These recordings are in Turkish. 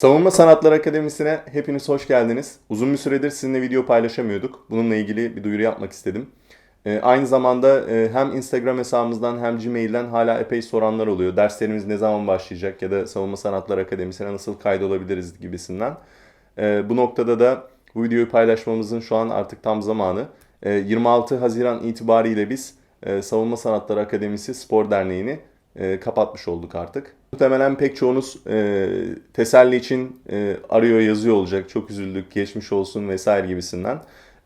Savunma Sanatları Akademisi'ne hepiniz hoş geldiniz. Uzun bir süredir sizinle video paylaşamıyorduk. Bununla ilgili bir duyuru yapmak istedim. Ee, aynı zamanda e, hem Instagram hesabımızdan hem Gmail'den hala epey soranlar oluyor. Derslerimiz ne zaman başlayacak ya da Savunma Sanatları Akademisi'ne nasıl kaydolabiliriz gibisinden. Ee, bu noktada da bu videoyu paylaşmamızın şu an artık tam zamanı. Ee, 26 Haziran itibariyle biz e, Savunma Sanatları Akademisi Spor Derneği'ni e, kapatmış olduk artık. Muhtemelen pek çoğunuz e, teselli için e, arıyor yazıyor olacak. Çok üzüldük, geçmiş olsun vesaire gibisinden.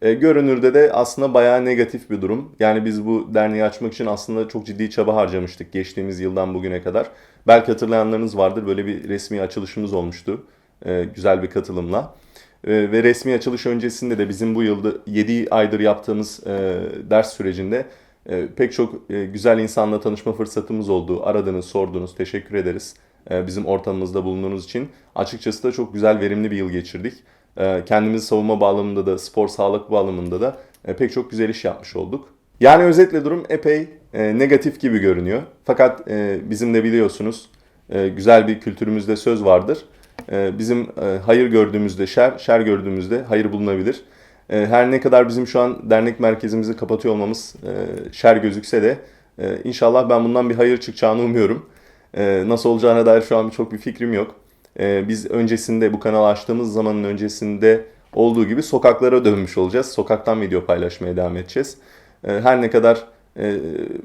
E, görünürde de aslında bayağı negatif bir durum. Yani biz bu derneği açmak için aslında çok ciddi çaba harcamıştık geçtiğimiz yıldan bugüne kadar. Belki hatırlayanlarınız vardır böyle bir resmi açılışımız olmuştu. e, güzel bir katılımla. E, ve resmi açılış öncesinde de bizim bu yılda 7 aydır yaptığımız e, ders sürecinde e, pek çok e, güzel insanla tanışma fırsatımız oldu. Aradınız, sordunuz, teşekkür ederiz e, bizim ortamımızda bulunduğunuz için. Açıkçası da çok güzel, verimli bir yıl geçirdik. E, kendimizi savunma bağlamında da, spor sağlık bağlamında da e, pek çok güzel iş yapmış olduk. Yani özetle durum epey e, negatif gibi görünüyor. Fakat e, bizim de biliyorsunuz e, güzel bir kültürümüzde söz vardır. E, bizim e, hayır gördüğümüzde şer, şer gördüğümüzde hayır bulunabilir. E, Her ne kadar bizim şu an dernek merkezimizi kapatıyor olmamız e, şer gözükse de e, inşallah ben bundan bir hayır çıkacağını umuyorum. E, Nasıl olacağına dair şu an çok bir fikrim yok. Biz öncesinde bu kanalı açtığımız zamanın öncesinde olduğu gibi sokaklara dönmüş olacağız. Sokaktan video paylaşmaya devam edeceğiz. Her ne kadar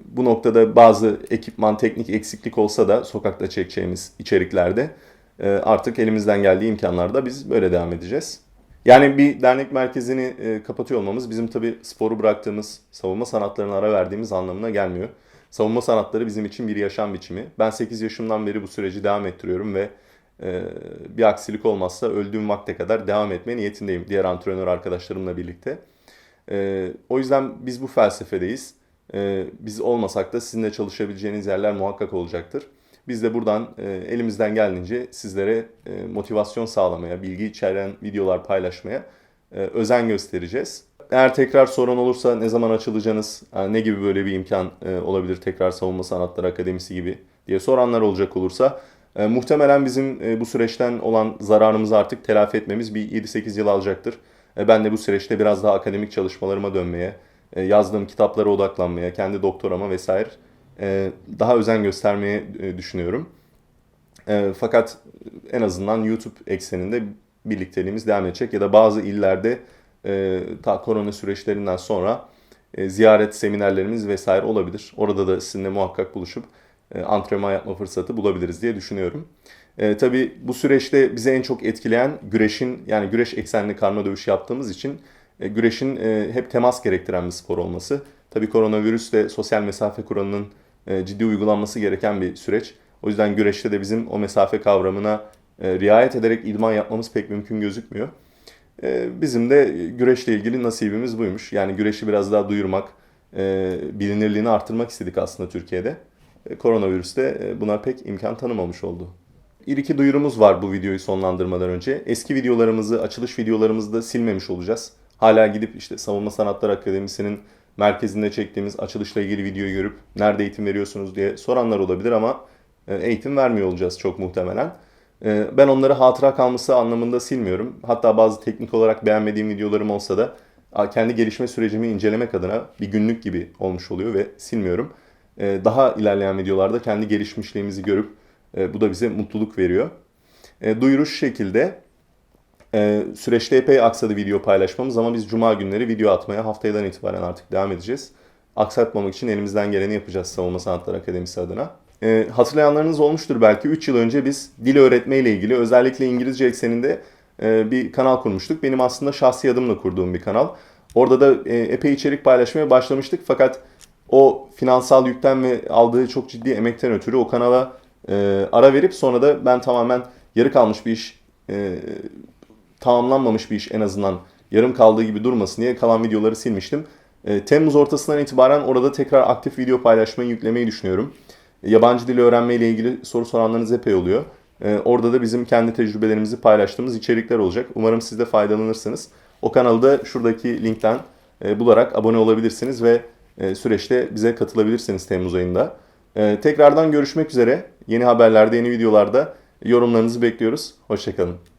bu noktada bazı ekipman, teknik eksiklik olsa da sokakta çekeceğimiz içeriklerde artık elimizden geldiği imkanlarda biz böyle devam edeceğiz. Yani bir dernek merkezini e, kapatıyor olmamız bizim tabii sporu bıraktığımız, savunma sanatlarına ara verdiğimiz anlamına gelmiyor. Savunma sanatları bizim için bir yaşam biçimi. Ben 8 yaşımdan beri bu süreci devam ettiriyorum ve e, bir aksilik olmazsa öldüğüm vakte kadar devam etme niyetindeyim diğer antrenör arkadaşlarımla birlikte. E, o yüzden biz bu felsefedeyiz. E, biz olmasak da sizinle çalışabileceğiniz yerler muhakkak olacaktır. Biz de buradan e, elimizden geldiğince sizlere e, motivasyon sağlamaya, bilgi içeren videolar paylaşmaya e, özen göstereceğiz. Eğer tekrar sorun olursa ne zaman açılacağınız, e, ne gibi böyle bir imkan e, olabilir tekrar Savunma Sanatları Akademisi gibi diye soranlar olacak olursa e, muhtemelen bizim e, bu süreçten olan zararımızı artık telafi etmemiz bir 7-8 yıl alacaktır. E, ben de bu süreçte biraz daha akademik çalışmalarıma dönmeye, e, yazdığım kitaplara odaklanmaya, kendi doktorama vesaire daha özen göstermeye e, düşünüyorum. E, Fakat en azından YouTube ekseninde birlikteliğimiz devam edecek ya da bazı illerde e, ta korona süreçlerinden sonra e, ziyaret seminerlerimiz vesaire olabilir. Orada da sizinle muhakkak buluşup e, antrenman yapma fırsatı bulabiliriz diye düşünüyorum. E, tabii bu süreçte bize en çok etkileyen güreşin yani güreş eksenli karma dövüş yaptığımız için e, güreşin e, hep temas gerektiren bir spor olması. Tabii koronavirüs ve sosyal mesafe kuralının e, ciddi uygulanması gereken bir süreç. O yüzden güreşte de bizim o mesafe kavramına e, riayet ederek idman yapmamız pek mümkün gözükmüyor. E, Bizim de güreşle ilgili nasibimiz buymuş. Yani güreşi biraz daha duyurmak, e, bilinirliğini artırmak istedik aslında Türkiye'de. E, Koronavirüs de e, buna pek imkan tanımamış oldu. Bir iki duyurumuz var bu videoyu sonlandırmadan önce. Eski videolarımızı, açılış videolarımızı da silmemiş olacağız. Hala gidip işte Savunma Sanatları Akademisi'nin merkezinde çektiğimiz açılışla ilgili videoyu görüp nerede eğitim veriyorsunuz diye soranlar olabilir ama e, eğitim vermiyor olacağız çok muhtemelen. E, Ben onları hatıra kalması anlamında silmiyorum. Hatta bazı teknik olarak beğenmediğim videolarım olsa da kendi gelişme sürecimi incelemek adına bir günlük gibi olmuş oluyor ve silmiyorum. E, Daha ilerleyen videolarda kendi gelişmişliğimizi görüp bu da bize mutluluk veriyor. Duyuru şu şekilde. Ee, süreçte epey aksadı video paylaşmamız ama biz cuma günleri video atmaya haftadan itibaren artık devam edeceğiz. Aksatmamak için elimizden geleni yapacağız Savunma Sanatları Akademisi adına. Ee, hatırlayanlarınız olmuştur belki 3 yıl önce biz dil öğretme ile ilgili özellikle İngilizce ekseninde e, bir kanal kurmuştuk. Benim aslında şahsi adımla kurduğum bir kanal. Orada da e, epey içerik paylaşmaya başlamıştık fakat o finansal yükten ve aldığı çok ciddi emekten ötürü o kanala e, ara verip sonra da ben tamamen yarı kalmış bir iş e, tamamlanmamış bir iş en azından yarım kaldığı gibi durmasın diye kalan videoları silmiştim. E, Temmuz ortasından itibaren orada tekrar aktif video paylaşmayı yüklemeyi düşünüyorum. E, Yabancı dil öğrenme ile ilgili soru soranlarınız epey oluyor. E, Orada da bizim kendi tecrübelerimizi paylaştığımız içerikler olacak. Umarım siz de faydalanırsınız. O kanalı da şuradaki linkten e, bularak abone olabilirsiniz ve e, süreçte bize katılabilirsiniz Temmuz ayında. E, Tekrardan görüşmek üzere. Yeni haberlerde, yeni videolarda Yorumlarınızı bekliyoruz. Hoşçakalın.